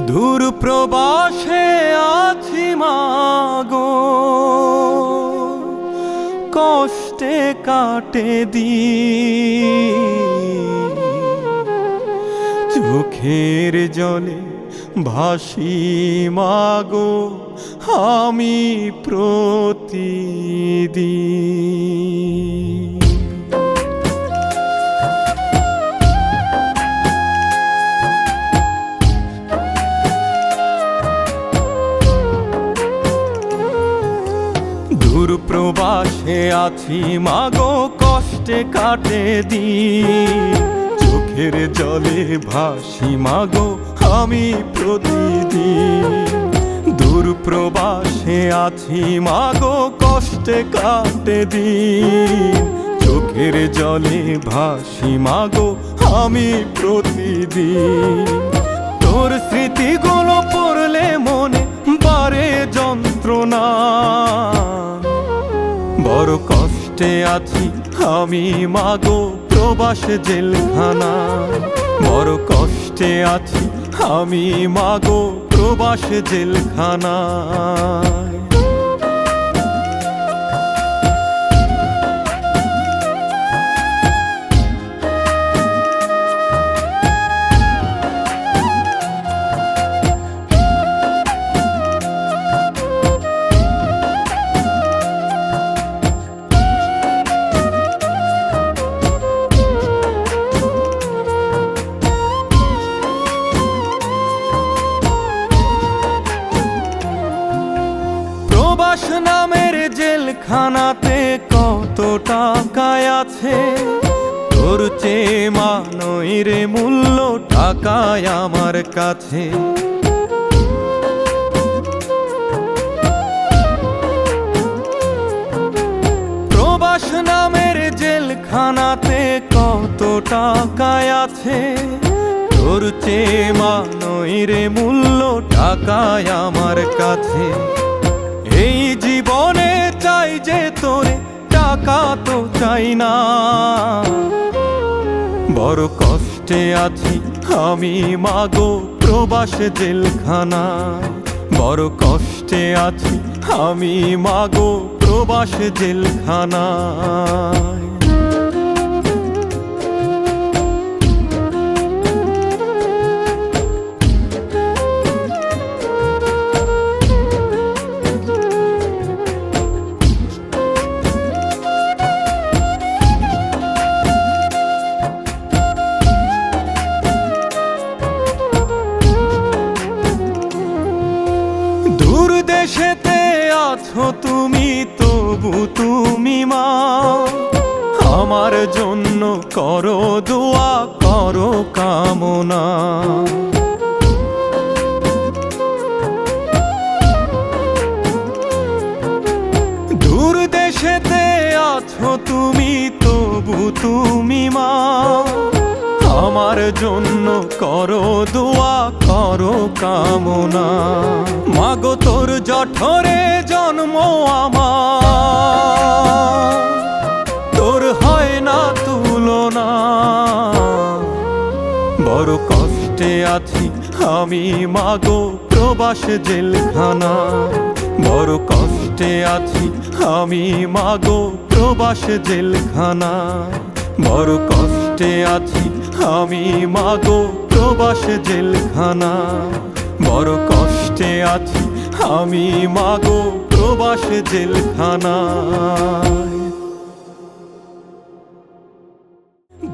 দূর প্রবাসে আছি মাগো। কষ্টে কাটে দি চোখের জলে ভাসি মাগো আমি প্রতিদিন। দূর প্রবাসে আছি, মাগো কষ্টে কাটে দিন। চোখের জলে ভাসি, মাগো আমি প্রতিদিন। দূর প্রবাসে আছি, মাগো কষ্টে কাটে দিন। চোখের জলে ভাসি, মাগো আমি প্রতিদিন। তোর স্মৃতিগুলো পড়লে মনে বারে যন্ত্রণা। বড় কষ্টে আছি। আমি মাগো প্রবাস জেলখানা। বড় কষ্টে আছি। আমি মাগো প্রবাস জেলখানা জেলখানাতে কত টাকায় আছে? তোর চেয়ে মানই মূল্য টাকায় আমার কাছে। প্রবাস নামের জেলখানাতে কত টাকায় আছে? তোর চেয়ে মানই মূল্য টাকায় আমার কাছে। চাই না। বড় কষ্টে আছি আমি, মাগো প্রবাস জেলখানা। বড় কষ্টে আছি আমি, মাগো প্রবাস জেলখানা। দেশেতে আছো তুমি, তবু তুমি মা। আমার জন্য করো দোয়া, করো কামনা। দূর দেশেতে আছো তুমি, তবু তুমি মা। আমার জন্য করো দোয়া, করো কামনা। মাগো তোর জঠরে জন্ম আমার। তোর হয় না তুলনা। বড় কষ্টে আছি আমি মাগো প্রবাস জেলখানা। বড় কষ্টে আছি আমি মাগো প্রবাস জেলখানা। বড় কষ্টে আছি আমি মাগো প্রবাস জেলখানা। বড় কষ্টে আছি আমি মাগো প্রবাস জেলখানা।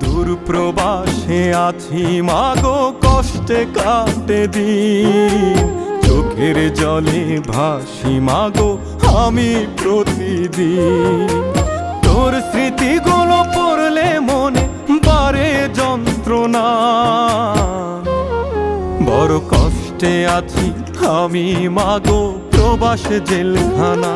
দূর প্রবাসে আছি মাগো, কষ্টে কাটে দিন। চোখের জলে ভাসি মাগো আমি প্রতিদিন। তোর স্মৃতিগুলো পড়লে মনে বারে যন্ত্রণা বড় কষ্টে আছি আমি মাগো প্রবাস জেলখানা।